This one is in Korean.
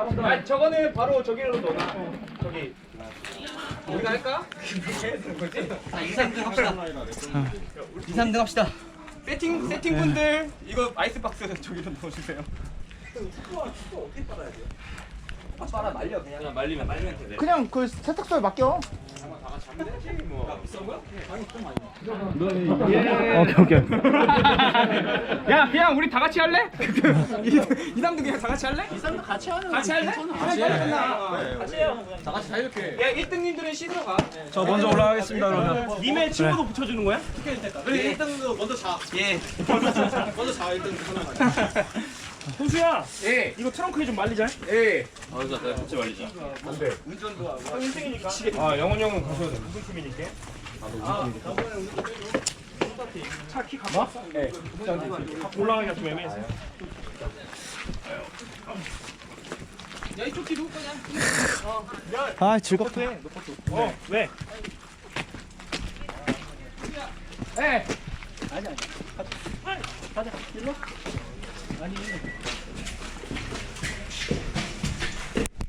아 저거는 바로 저기로 넣어놔. 저기. 우리가 할까? 자, 2, 3등 합시다. 2, 3등 합시다. 세팅 세팅 분들 이거 아이스박스 저기로 넣어주세요. 빨아 말려 그냥. 그냥 말리면 말리면 돼. 그냥 그 세탁소에 맡겨. 오케이 오케이. 야 그냥 우리 다 같이 할래? 이상도 그냥 다 같이 할래? 이상도 같이 하는 같이 할래? 같이 해. 같이 해요. 다 같이 자유롭게. 야 1등님들은 씻으러 가. 저 먼저 올라가겠습니다 그러면. 님의 친구도 붙여주는 거야? 우리 1등도 먼저 자. 예. 먼저 자 1등 하나 만. 호수야 예. 이거 트렁크에 좀 말리자 예. 아, 자, 내가 같이 말리자. 아 영원 형은 가셔야 돼. 무슨 팀이니까? 차키 가봐? 예. 올라가기가 좀 애매해서 야 이쪽 뒤로 그냥. 아 즐겁다. 어 왜? 예. Vale, vale.